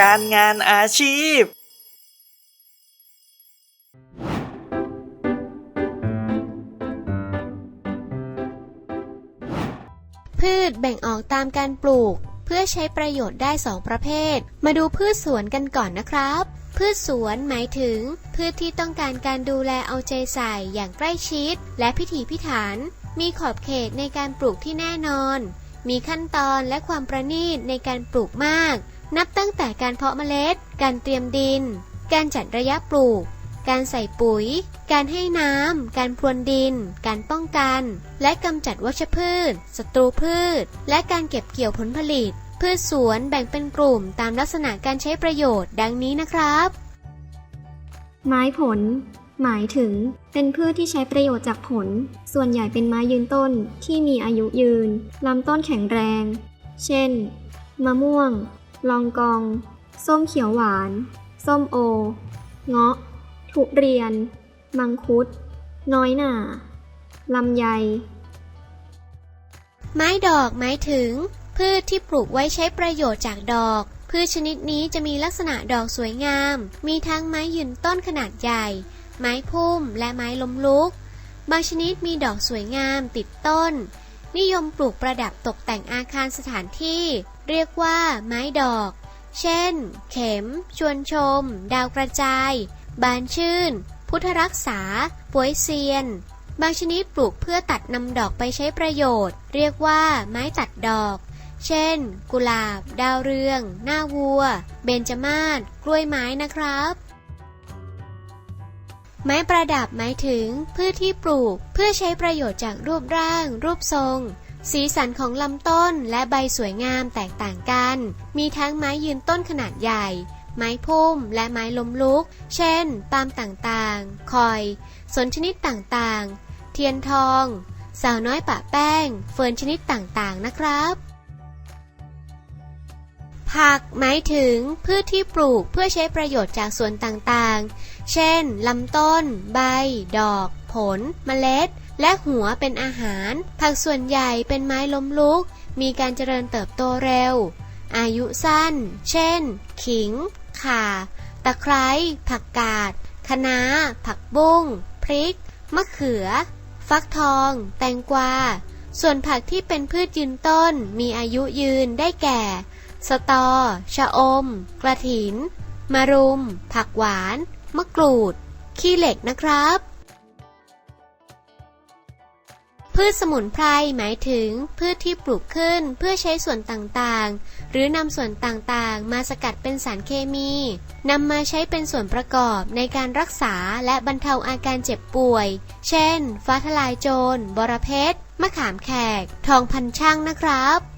การงานอาชีพ พืชแบ่งออกตามการปลูก เพื่อใช้ประโยชน์ได้สองประเภท มาดูพืชสวนกันก่อนนะครับ พืชสวนหมายถึง พืชที่ต้องการการดูแลเอาใจใส่อย่างใกล้ชิด และพิถีพิถัน มีขอบเขตในการปลูกที่แน่นอนมีขั้นตอนและความประณีตในการปลูกมาก นับตั้งแต่การเพาะเมล็ด การเตรียมดิน การจัดระยะปลูก การใส่ปุ๋ย การให้น้ำ การพรวนดิน การป้องกัน และกำจัดวัชพืช ศัตรูพืช และการเก็บเกี่ยวผลผลิต พืชสวนแบ่งเป็นกลุ่มตามลักษณะการใช้ประโยชน์ดังนี้นะครับ ไม้ผล หมายถึง เป็นพืชที่ใช้ประโยชน์จากผล ส่วนใหญ่เป็นไม้ยืนต้นที่มีอายุยืนลำต้นแข็งแรง เช่น มะม่วง ลองกอง ส้มเขียวหวาน ส้มโอ เงาะ ทุเรียน มังคุด น้อยหน่าลำไย ไม้ดอกหมายถึง พืชที่ปลูกไว้ใช้ประโยชน์จากดอก พืชชนิดนี้จะมีลักษณะดอกสวยงาม มีทั้งไม้ยืนต้นขนาดใหญ่ ไม้พุ่ม และไม้ล้มลุก บางชนิดมีดอกสวยงามติดต้น นิยมปลูกประดับตกแต่งอาคารสถานที่ เรียกว่า ไม้ดอก เช่น เข็ม ชวนชม ดาวกระจาย บานชื่น พุทธรักษาป่วยเซียน บางชนิดปลูกเพื่อตัดนำดอกไปใช้ประโยชน์ เรียกว่า ไม้ตัดดอก เช่น กุหลาบ ดาวเรือง หน้าวัว เบญจมาศ กล้วยไม้นะครับไม้ประดับหมายถึงพืชที่ปลูกเพื่อใช้ประโยชน์จากรูปร่าง รูปทรง สีสันของลำต้นและใบสวยงามแตกต่างกัน มีทั้งไม้ยืนต้นขนาดใหญ่ ไม้พุ่ม และไม้ล้มลุก เช่น ปาล์มต่างๆ คอย สนชนิดต่างๆ เทียนทอง สาวน้อยปะแป้ง เฟิร์นชนิดต่างๆ นะครับ ผักหมายถึงพืชที่ปลูกเพื่อใช้ประโยชน์จากส่วนต่างๆ เช่น ลำต้น ใบ ดอก ผล เมล็ด และหัวเป็นอาหาร ผักส่วนใหญ่เป็นไม้ล้มลุก มีการเจริญเติบโตเร็ว อายุสั้น เช่น ขิง ข่า ตะไคร้ ผักกาด คะน้า ผักบุ้ง พริก มะเขือ ฟักทอง แตงกวา ส่วนผักที่เป็นพืชยืนต้น มีอายุยืนได้แก่ สตอ ชะอม กระถินมะรุม ผักหวาน มะกรูด ขี้เหล็กนะครับ พืชสมุนไพรหมายถึงพืชที่ปลูกขึ้นเพื่อใช้ส่วนต่างๆ หรือนำส่วนต่างๆ มาสกัดเป็นสารเคมีนำมาใช้เป็นส่วนประกอบในการรักษาและบรรเทาอาการเจ็บป่วย เช่น ฟ้าทลายโจร บรเพชรมะขามแขก ทองพันช่างนะครับ